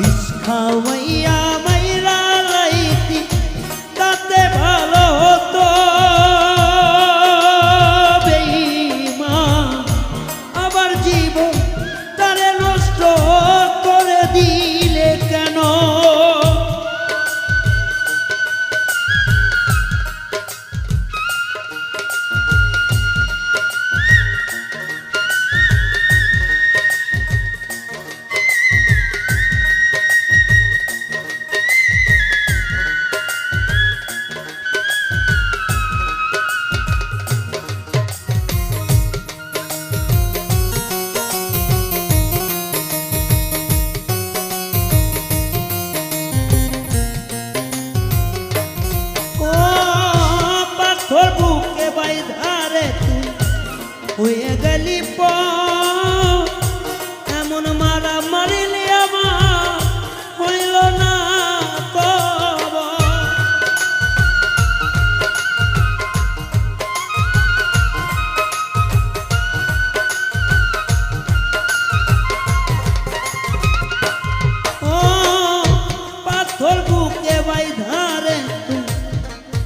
বিষ খাওয়াইয়া গেলি এমন মারা মারিলি আমার হইল না পাথর বুকে বাইধারে তুই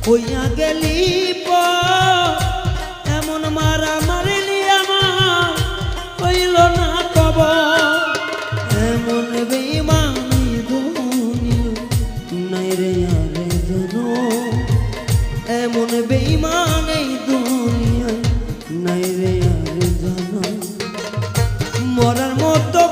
হইয়া গেলি মরার মতো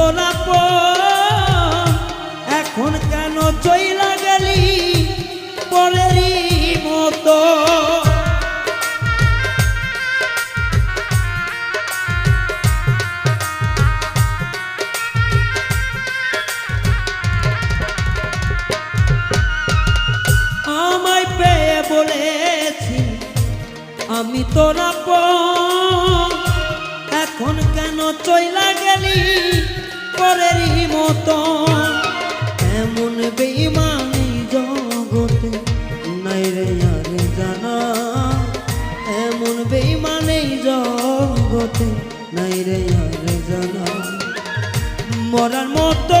তোরা এখন কেন চইলা গেলি মতো? আমায় পেয়ে বলেছি আমি তোরা এখন কেন চইলা পরেরই মতো এমন বেইমানি জগতে নাই রে আরে জানা। এমন বেইমানি জগতে নাই রে আরে জানা। মরার মতো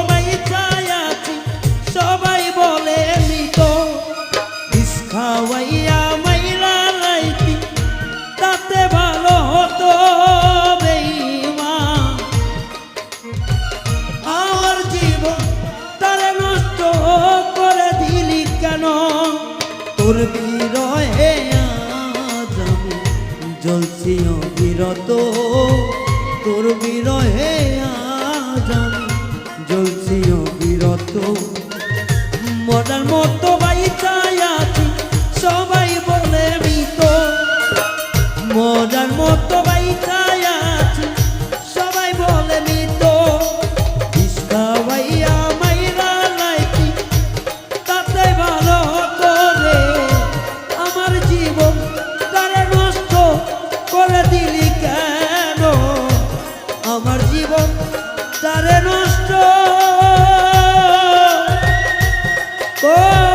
তোর বিরহে আজ আমি জ্বলছি অবিরত। তোর বিরহে আজ আমি জ্বলছি অবিরত। মরার মতো বাইচাই আছি, সবাই বলে মৃত। মজার মতো yeah.